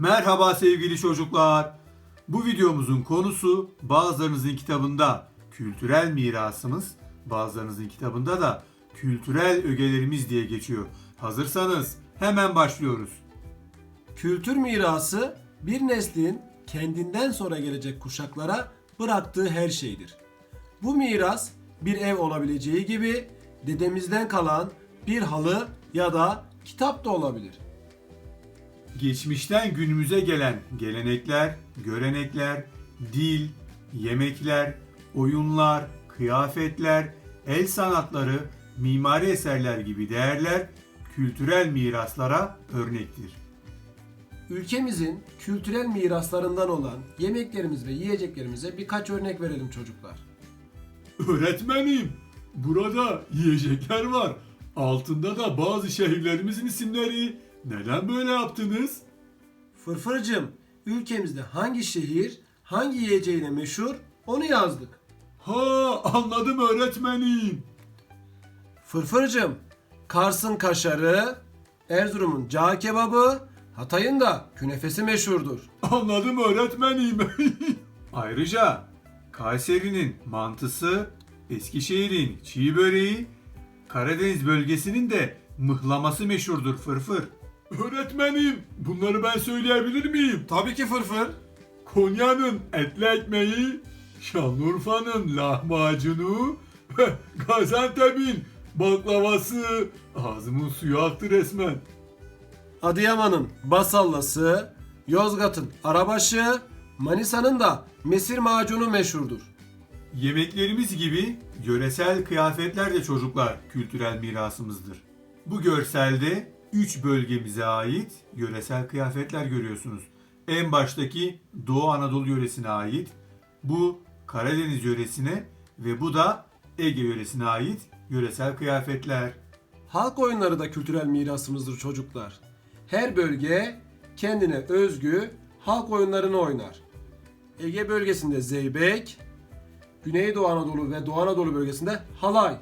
Merhaba sevgili çocuklar. Bu videomuzun konusu bazılarınızın kitabında kültürel mirasımız, bazılarınızın kitabında da kültürel ögelerimiz diye geçiyor. Hazırsanız hemen başlıyoruz. Kültür mirası bir neslin kendinden sonra gelecek kuşaklara bıraktığı her şeydir. Bu miras bir ev olabileceği gibi dedemizden kalan bir halı ya da kitap da olabilir. Geçmişten günümüze gelen gelenekler, görenekler, dil, yemekler, oyunlar, kıyafetler, el sanatları, mimari eserler gibi değerler kültürel miraslara örnektir. Ülkemizin kültürel miraslarından olan yemeklerimiz ve yiyeceklerimize birkaç örnek verelim çocuklar. Öğretmenim, burada yiyecekler var. Altında da bazı şehirlerimizin isimleri. Neden böyle yaptınız? Fırfırcım, ülkemizde hangi şehir hangi yiyeceğine meşhur onu yazdık. Ha, anladım öğretmenim. Fırfırcım, Kars'ın kaşarı, Erzurum'un cağ kebabı, Hatay'ın da künefesi meşhurdur. Anladım öğretmenim. Ayrıca Kayseri'nin mantısı, Eskişehir'in çiğ böreği, Karadeniz bölgesinin de mıhlaması meşhurdur fırfır. Öğretmenim, bunları ben söyleyebilir miyim? Tabii ki fırfır. Konya'nın etli ekmeği, Şanlıurfa'nın lahmacunu ve Gaziantep'in baklavası. Ağzımın suyu aktı resmen. Adıyaman'ın basallası, Yozgat'ın arabaşı, Manisa'nın da mesir macunu meşhurdur. Yemeklerimiz gibi yöresel kıyafetler de çocuklar kültürel mirasımızdır. Bu görselde 3 bölgemize ait yöresel kıyafetler görüyorsunuz. En baştaki Doğu Anadolu yöresine ait, bu Karadeniz yöresine ve bu da Ege yöresine ait yöresel kıyafetler. Halk oyunları da kültürel mirasımızdır çocuklar. Her bölge kendine özgü halk oyunlarını oynar. Ege bölgesinde zeybek, Güneydoğu Anadolu ve Doğu Anadolu bölgesinde halay,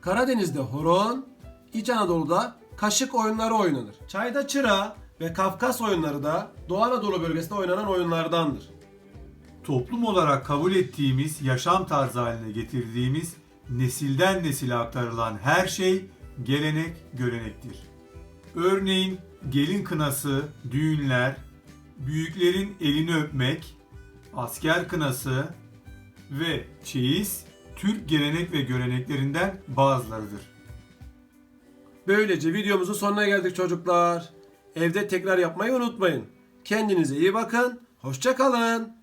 Karadeniz'de horon, İç Anadolu'da kaşık oyunları oynanır. Çayda çıra ve Kafkas oyunları da Doğu Anadolu bölgesinde oynanan oyunlardandır. toplum olarak kabul ettiğimiz yaşam tarzı haline getirdiğimiz nesilden nesile aktarılan her şey gelenek görenektir. Örneğin gelin kınası, düğünler, büyüklerin elini öpmek, asker kınası ve çeyiz Türk gelenek ve göreneklerinden bazılarıdır. Böylece videomuzun sonuna geldik çocuklar. Evde tekrar yapmayı unutmayın. Kendinize iyi bakın. Hoşça kalın.